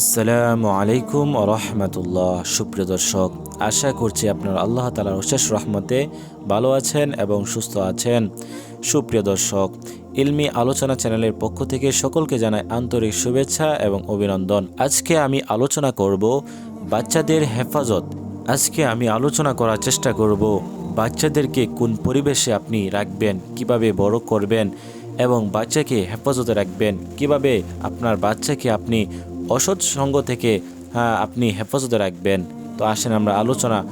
আসসালামু আলাইকুম রহমতুল্লাহ। সুপ্রিয় দর্শক, আশা করছি আপনার আল্লাহ তালার অশেষ রহমতে ভালো আছেন এবং সুস্থ আছেন। সুপ্রিয় দর্শক, ইলমি আলোচনা চ্যানেলের পক্ষ থেকে সকলকে জানাই আন্তরিক শুভেচ্ছা এবং অভিনন্দন। আজকে আমি আলোচনা করব বাচ্চাদের হেফাজত। আজকে আমি আলোচনা করার চেষ্টা করব বাচ্চাদেরকে কোন পরিবেশে আপনি রাখবেন, কীভাবে বড় করবেন এবং বাচ্চাকে হেফাজতে রাখবেন, কীভাবে আপনার বাচ্চাকে আপনি অসৎ সঙ্গ থেকে আহ, আপনি হেফাজতে রাখবেন। তো আসেন আমরা আলোচনা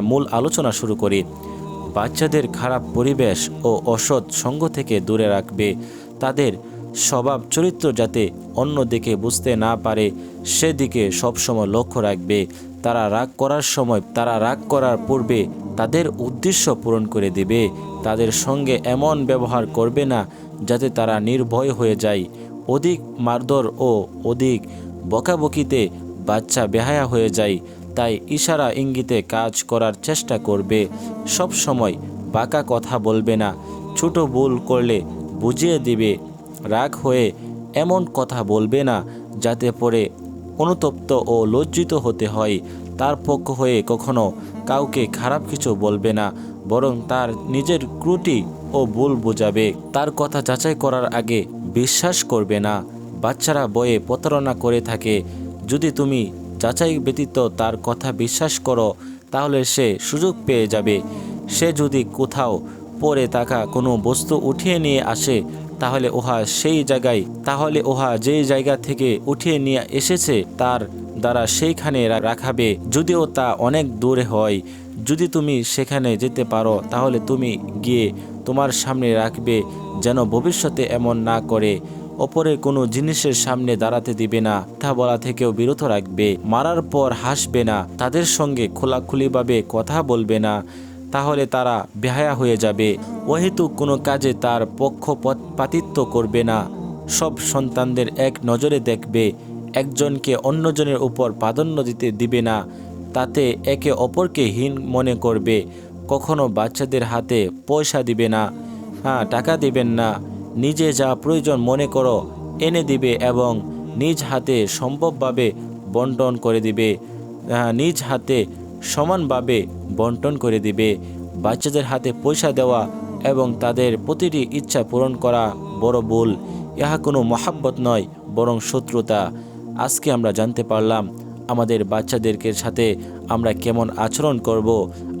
মূল আলোচনা শুরু করি। বাচ্চাদের খারাপ পরিবেশ ও অসৎ সঙ্গ থেকে দূরে রাখবে। তাদের স্বভাব চরিত্র যাতে অন্য দিকে বুঝতে না পারে সেদিকে সবসময় লক্ষ্য রাখবে। তারা রাগ করার সময় তারা রাগ করার পূর্বে তাদের উদ্দেশ্য পূরণ করে দেবে। তাদের সঙ্গে এমন ব্যবহার করবে না যাতে তারা নির্ভয় হয়ে যায়। অধিক মারধর ও অধিক বকাবকিতে বাচ্চা বেহায়া হয়ে যায়, তাই ইশারা ইঙ্গিতে কাজ করার চেষ্টা করবে। সব সময় বাঁকা কথা বলবে না, ছোট ভুল করলে বুঝিয়ে দিবে। রাগ হয়ে এমন কথা বলবে না, যাতে পরে অনুতপ্ত ও লজ্জিত হতে হয়। তার পক্ষ হয়ে কখনো কাউকে খারাপ কিছু বলবে না, বরং তার নিজের ক্রুটি ও ভুল বোঝাবে। তার কথা যাচাই করার আগে বিশ্বাস করবে না। বাচ্চারা বয়ে প্রতারণা করে থাকে। যদি তুমি যাচাই ব্যতীত তার কথা বিশ্বাস করো, তাহলে সে সুযোগ পেয়ে যাবে। সে যদি কোথাও পরে থাকা কোনো বস্তু উঠিয়ে নিয়ে আসে, তাহলে উহা সেই জায়গায়, তাহলে উহা যেই জায়গা থেকে উঠিয়ে নিয়ে এসেছে তার দ্বারা সেইখানে রাখাবে। যদিও তা অনেক দূরে হয়। যদি তুমি সেখানে যেতে পারো, তাহলে তুমি গিয়ে তোমার সামনে রাখবে, যেন ভবিষ্যতে এমন না করে। অপরের কোনো জিনিসের সামনে দাঁড়াতে দিবে না। কথা বলা থেকেও বিরত রাখবে। মারার পর হাসবে না। তাদের সঙ্গে খোলাখুলিভাবে কথা বলবে না। তাহলে তারা বেহায়া হয়ে যাবে। অহেতু কোনো কাজে তার পক্ষপাতিত্ব করবে না। সব সন্তানদের এক নজরে দেখবে। একজনকে অন্যজনের উপর প্রাধান্য দিতে দিবে না। তাতে একে অপরকে হীন মনে করবে। কখনো বাচ্চাদের হাতে পয়সা দিবে না। হ্যাঁ টাকা দিবেন না। নিজে যা প্রয়োজন মনে করো এনে দিবে এবং নিজ হাতে সম্ভবভাবে বন্টন করে দিবে। নিজ হাতে সমানভাবে বন্টন করে দিবে। বাচ্চাদের হাতে পয়সা দেওয়া এবং তাদের প্রতিটি ইচ্ছা পূরণ করা বড় ভুল। ইহা কোনো মহাব্বত নয় বরং শত্রুতা। আজকে আমরা জানতে পারলাম আমাদের বাচ্চাদেরকে সাথে আমরা কেমন আচরণ করব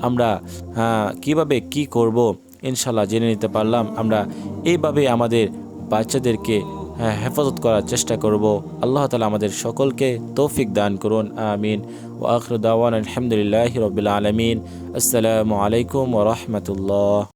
আমরা হ্যাঁ, কীভাবে কি করব। ইনশাল্লাহ জেনে নিতে পারলাম। আমরা এইভাবে আমাদের বাচ্চাদেরকে হ্যাঁ, হেফাজত করার চেষ্টা করব। আল্লাহ তালা আমাদের সকলকে তৌফিক দান করুন। আমিন। ও আখরুদ্দাওয়ান দাওয়ান আলহামদুলিল্লাহ রবিল আলমিন। আসসালামু আলাইকুম ও রহমতুল্লাহ।